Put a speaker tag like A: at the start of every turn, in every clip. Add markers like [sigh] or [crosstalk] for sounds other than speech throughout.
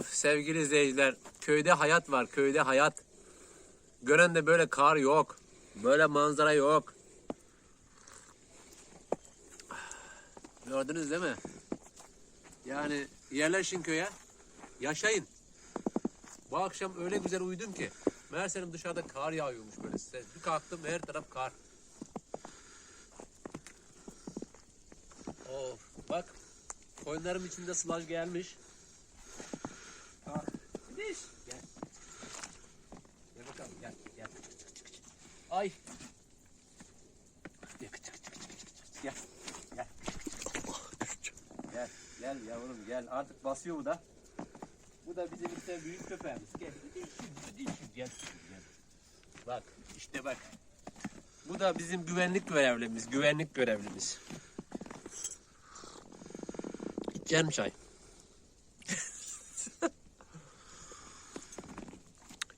A: Of sevgili izleyiciler. Köyde hayat var. Köyde hayat. Gören de böyle kar yok. Böyle manzara yok. Gördünüz değil mi? Yani yerleşin köye. Yaşayın. Bu akşam öyle güzel uyudum ki. Meğersem dışarıda kar yağıyormuş böyle size. Bir kalktım her taraf kar. Of bak koyunlarım içinde sılaj gelmiş. Gidiş. Gel. Gel bakalım gel gel. Ay. Gel gel. Gel. Gel gel yavrum gel artık basıyor bu da. Bu da bizim işte büyük köpeğimiz. Gel. Gidiş, Gel. Gel. Bak işte bak. Bu da bizim güvenlik görevlimiz. Güvenlik görevlimiz. İçer çay?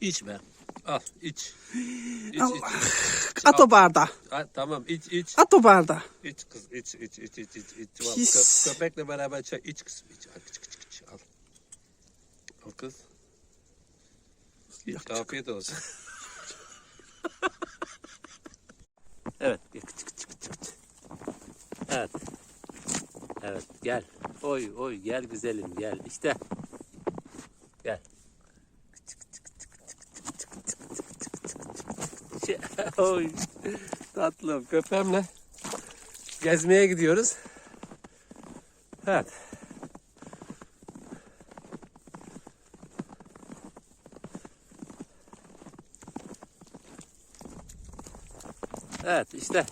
A: İç be. Al iç. İç iç. iç.
B: At o bardağı.
A: Ha, tamam iç iç.
B: At o bardağı.
A: İç kız iç iç iç iç iç. iç. Tamam,
B: Pis.
A: kö- köpekle beraber çay iç kız. İç. Al, kıç, kıç, kıç. Al. Al kız. İç, afiyet olsun. [laughs] evet. Evet. Evet gel. Oy oy gel güzelim gel. İşte. Gel. [laughs] oy. Tatlım köpeğimle gezmeye gidiyoruz. Evet. Evet işte.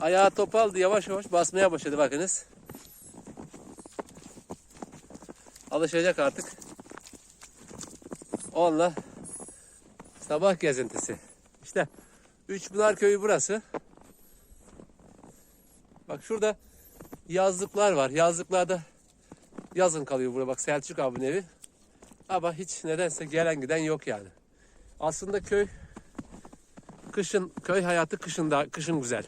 A: Ayağı topaldı yavaş yavaş basmaya başladı bakınız. Alışacak artık. Onunla sabah gezintisi. İşte Üçpınar köyü burası. Bak şurada yazlıklar var. Yazlıklarda yazın kalıyor burada. Bak Selçuk abinin evi. Ama hiç nedense gelen giden yok yani. Aslında köy kışın köy hayatı kışın da kışın güzel.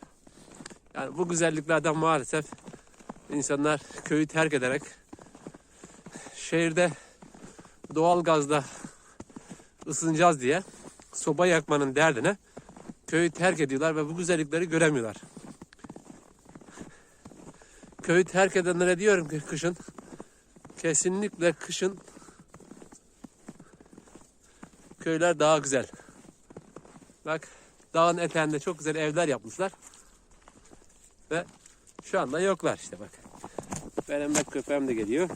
A: Yani bu güzelliklerden maalesef insanlar köyü terk ederek şehirde doğal gazla ısınacağız diye soba yakmanın derdine köyü terk ediyorlar ve bu güzellikleri göremiyorlar. Köyü terk edenlere diyorum ki kışın kesinlikle kışın köyler daha güzel. Bak dağın eteğinde çok güzel evler yapmışlar. Ve şu anda yoklar işte bak. Benim bak köpeğim de geliyor.